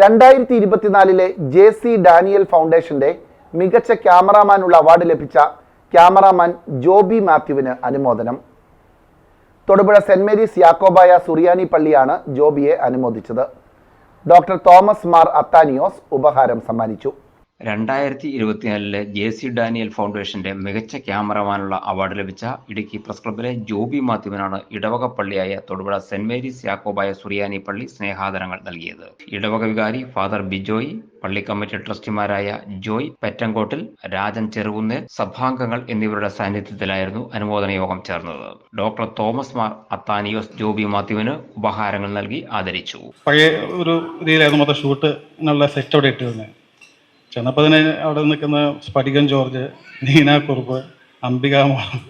രണ്ടായിരത്തി ഇരുപത്തിനാലിലെ J C Daniel ഫൗണ്ടേഷന്റെ മികച്ച ക്യാമറാമാനുള്ള അവാർഡ് ലഭിച്ച ക്യാമറാമാൻ ജോബി മാത്യുവിന് അനുമോദനം. തൊടുപുഴ സെന്റ് മേരീസ് യാക്കോബായ സുറിയാനി പള്ളിയാണ് ജോബിയെ അനുമോദിച്ചത്. ഡോക്ടർ തോമസ് മാർ അത്താനിയോസ് ഉപഹാരം സമ്മാനിച്ചു. രണ്ടായിരത്തി ഇരുപത്തിനാലിലെ ജെ സി ഡാനിയൽ ഫൗണ്ടേഷന്റെ മികച്ച ക്യാമറമാനുള്ള അവാർഡ് ലഭിച്ച ഇടുക്കി പ്രസ് ക്ലബിലെ ജോബി മാത്യുവിനാണ് ഇടവക പള്ളിയായ തൊടുപുഴ സെന്റ് മേരീസ് യാക്കോബായ സുറിയാനി പള്ളി സ്നേഹാദരങ്ങൾ നൽകിയത്. ഇടവക വികാരി ഫാദർ ബിജോയ് പള്ളി കമ്മിറ്റി ട്രസ്റ്റിമാരായ ജോയ് പെറ്റങ്കോട്ടിൽ രാജൻ ചെറുകുന്നേൽ സഭാംഗങ്ങൾ എന്നിവരുടെ സാന്നിധ്യത്തിലായിരുന്നു അനുമോദന യോഗം ചേർന്നത്. ഡോക്ടർ തോമസ് മാർ അത്താനിയോസ് ജോബി മാത്യുവിന് ഉപഹാരങ്ങൾ നൽകി ആദരിച്ചു. പഴയ ഒരു രീതിയിലായിരുന്നു സെറ്റ് അവിടെ ഇട്ടിരുന്നത്. ചെന്നപ്പോൾ അവിടെ നിൽക്കുന്ന സ്ഫടികൻ ജോർജ് നീന കുറുപ്പ് അംബിക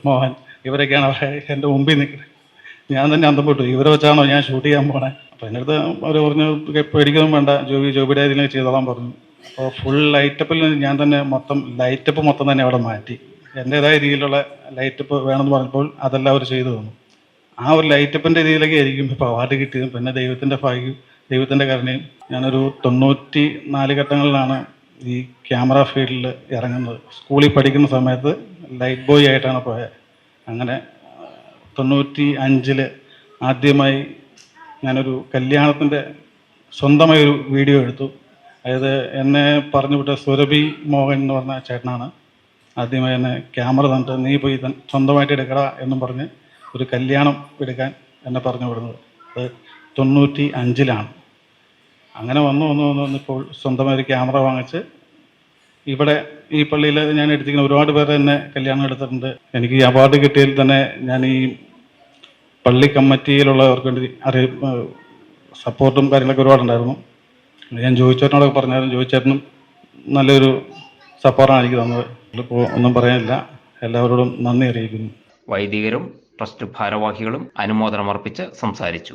മോഹൻ ഇവരൊക്കെയാണ് അവിടെ എന്റെ മുമ്പിൽ നിൽക്കുന്നത് ഞാൻ തന്നെ അന്തപ്പെട്ടു ഇവരെ വെച്ചാണോ ഞാൻ ഷൂട്ട് ചെയ്യാൻ പോണേ? അപ്പോൾ എന്റെ അടുത്ത് അവർ പറഞ്ഞു പേടിക്കൊന്നും വേണ്ട. ജോബി ജോബിയുടെ ചെയ്തോളാൻ പറഞ്ഞു. അപ്പോൾ ഫുൾ ലൈറ്റപ്പിൽ ഞാൻ തന്നെ മൊത്തം ലൈറ്റപ്പ് മൊത്തം തന്നെ അവിടെ മാറ്റി. എന്റെതായ രീതിയിലുള്ള ലൈറ്റപ്പ് വേണമെന്ന് പറഞ്ഞപ്പോൾ അതെല്ലാം അവർ ചെയ്തു തന്നു. ആ ഒരു ലൈറ്റപ്പിന്റെ രീതിയിലൊക്കെ ആയിരിക്കും ഇപ്പോൾ അവാർഡ് കിട്ടിയതും. പിന്നെ ദൈവത്തിന്റെ ഭാഗ്യം ദൈവത്തിന്റെ കരുണയും ഞാനൊരു തൊണ്ണൂറ്റി നാല് ഘട്ടങ്ങളിലാണ് ഈ ക്യാമറ ഫീൽഡിൽ ഇറങ്ങുന്നത്. സ്കൂളിൽ പഠിക്കുന്ന സമയത്ത് ലൈറ്റ് ബോയ് ആയിട്ടാണ് പോയത് അങ്ങനെ തൊണ്ണൂറ്റി അഞ്ചിൽ ആദ്യമായി ഞാനൊരു കല്യാണത്തിന്റെ സ്വന്തമായി ഒരു വീഡിയോ എടുത്തു. അതായത് എന്നെ പറഞ്ഞു വിട്ട സുരഭി മോഹൻ എന്ന് പറഞ്ഞ ചേട്ടനാണ്. ആദ്യമായി എന്നെ ക്യാമറ തന്നിട്ട് നീ പോയി സ്വന്തമായിട്ട് എടുക്കട എന്നും പറഞ്ഞ് ഒരു കല്യാണം എടുക്കാൻ എന്നെ പറഞ്ഞു വിടുന്നത്. അത് തൊണ്ണൂറ്റി അഞ്ചിലാണ് അങ്ങനെ വന്നു വന്നു വന്നു വന്നിപ്പോൾ സ്വന്തമായി ഒരു ക്യാമറ വാങ്ങിച്ച് ഇവിടെ ഈ പള്ളിയിൽ ഞാൻ എടുത്തിരിക്കുന്ന ഒരുപാട് പേർ എന്നെ കല്യാണം എടുത്തിട്ടുണ്ട്. എനിക്ക് ഈ അവാർഡ് കിട്ടിയതിൽ തന്നെ ഞാൻ ഈ പള്ളി കമ്മിറ്റിയിലുള്ളവർക്ക് വേണ്ടി അറിയ സപ്പോർട്ടും കാര്യങ്ങളൊക്കെ ഒരുപാടുണ്ടായിരുന്നു. ഞാൻ ജോയിച്ചേട്ടനോടൊക്കെ പറഞ്ഞായിരുന്നു ജോയിച്ചേട്ടനും നല്ലൊരു സപ്പോർട്ടാണ് എനിക്ക് തന്നത്. ഇപ്പോൾ ഒന്നും പറയാനില്ല. എല്ലാവരോടും നന്ദി അറിയിക്കുന്നു. വൈദികരും ട്രസ്റ്റ് ഭാരവാഹികളും അനുമോദനം അർപ്പിച്ച് സംസാരിച്ചു.